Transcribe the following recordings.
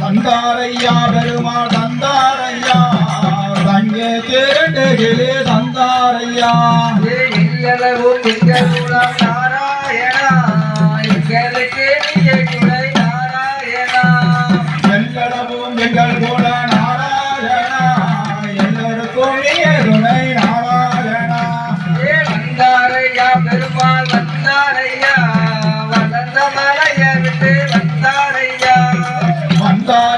தந்தாரையா பெருமாள் தந்தாரையா தங்கே திரண்டுகளே தந்தாரையா. நாராயணா எங்களுக்கு துணை நாராயணா எல்லடவும் எங்கள்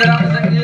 Obrigado,